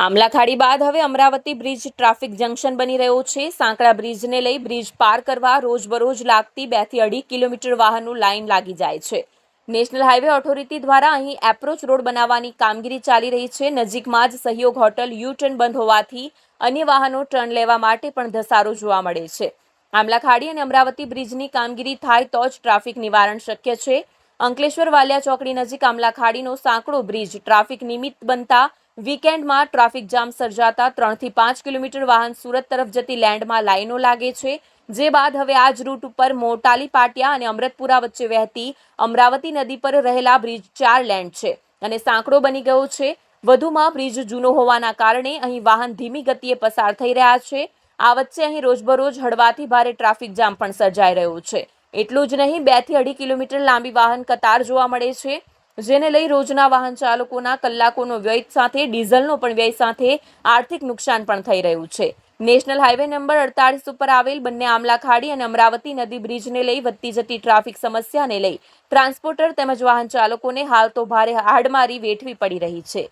આમલાખાડી બાદ હવે Amravati bridge traffic junction બની રહ્યો છે. સાંકડા બ્રિજને લઈ બ્રિજ પાર કરવા રોજબરોજ લાગતી બેથી અઢી કિલોમીટર વાહનનું લાઇન લાગી જાય છે. નેશનલ હાઈવે ઓથોરિટી દ્વારા અહીં એપ્રોચ રોડ બનાવવાની કામગીરી ચાલી રહી છે. નજીકમાં જ સહયોગ હોટલ યુ ટર્ન બંધ હોવાથી અન્ય વાહનો ટર્ન લેવા માટે પણ ધસારો જોવા મળે છે. આમલાખાડી અને અમરાવતી બ્રિજની કામગીરી થાય તો જ ટ્રાફિક નિવારણ શક્ય છે. અંકલેશ્વર વાલિયા ચોકડી નજીક આમલાખાડીનો સાંકડો બ્રિજ ટ્રાફિક નિમિત્ત બનતા વીકેન્ડમાં ટ્રાફિક જામ સર્જાતા ત્રણથી પાંચ કિલોમીટર વાહન સુરત તરફ જતી લેન્ડમાં લાઈનો લાગે છે. જે બાદ હવે આ જ રૂટ ઉપર મોટાલી પાટિયા અને અમૃતપુરા વચ્ચે વહેતી અમરાવતી નદી પર રહેલા બ્રિજ ચાર લેન્ડ છે અને સાંકડો બની ગયો છે. વધુમાં બ્રિજ જૂનો હોવાના કારણે અહીં વાહન ધીમી ગતિએ પસાર થઈ રહ્યા છે. આ વચ્ચે અહીં રોજબરોજ હળવાથી ભારે ટ્રાફિક જામ પણ સર્જાઈ રહ્યો છે. એટલું જ નહીં, બેથી અઢી કિલોમીટર લાંબી વાહન કતાર જોવા મળે છે. જેને લઈ રોજના વાહન ચાલકોના કલાકોનો વ્યય સાથે, ડીઝલનો પણ વ્યય સાથે આર્થિક નુકસાન પણ થઈ રહ્યું છે. નેશનલ હાઈવે નંબર અડતાલીસ ઉપર આવેલ બંને આમલા ખાડી અને અમરાવતી નદી બ્રિજને લઈ વધતી જતી ટ્રાફિક સમસ્યાને લઈ ટ્રાન્સપોર્ટર તેમજ વાહન ચાલકોને હાલ તો ભારે હાડમારી વેઠવી પડી રહી છે.